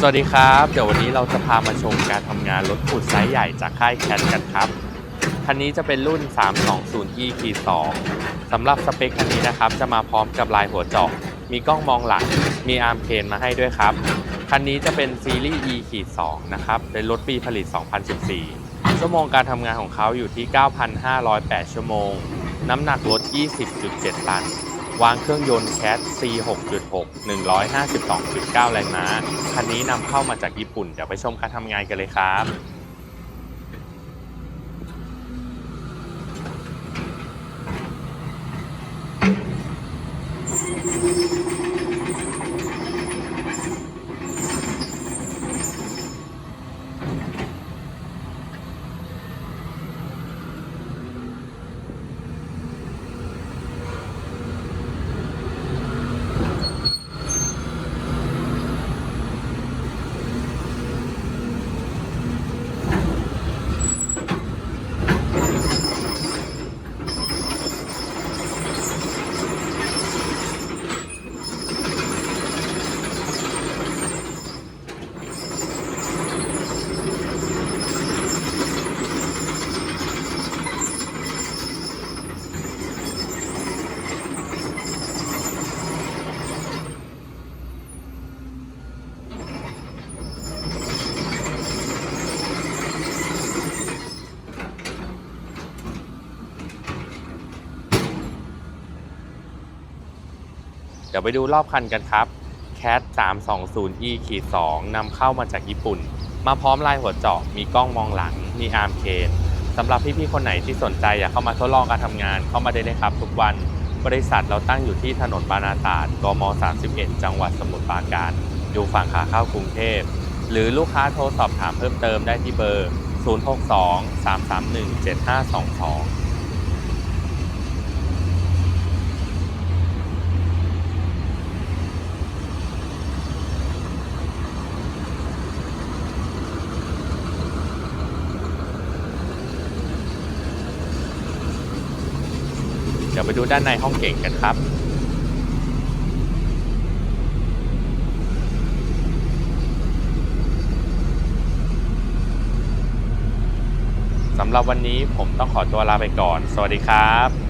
สวัสดีครับ เดี๋ยววันนี้เราจะพามาชมการทำงานรถขุดไซส์ใหญ่จากค่ายแคทกันครับ คันนี้จะเป็นรุ่น 320e ขีด2สำหรับสเปคคันนี้นะครับ จะมาพร้อมกับลายหัวเจาะมีกล้องมองหลัง มีอาร์มเคนมาให้ด้วยครับ คันนี้จะเป็นซีรีส์ e 2นะครับ เป็นรถปีผลิต 2014 ชั่วโมงการทำงานของเขาอยู่ที่ 9,508 ชั่วโมง น้ำหนักรถ 20.7 ตัน วางเครื่องยนต์แคส C 6.6 152.9 แรงม้า คันนี้นำเข้ามาจากญี่ปุ่น เดี๋ยวไปชมการทำงานกันเลยครับ ดี๋ยวไปดูรอบคันกันครับ Cat 320e ขีด2นำเข้ามาจากญี่ปุ่น มาพร้อมลายหัวเจาะ มีกล้องมองหลัง มีอาร์มเคนสำหรับพี่ๆคนไหนที่สนใจอยากเข้ามาทดลองการทำงานเข้ามาได้เลยครับ ทุกวันบริษัทเราตั้งอยู่ที่ถนนบานาตราดกม 31 จังหวัดสมุทรปราการ อยู่ฝั่งขาเข้ากรุงเทพ หรือลูกค้าโทรสอบถามเพิ่มเติมได้ที่เบอร์ 062 331 7522 เดี๋ยวไปดูด้านในห้องเก่งกันครับสำหรับวันนี้ผมต้องขอตัวลาไปก่อน สวัสดีครับ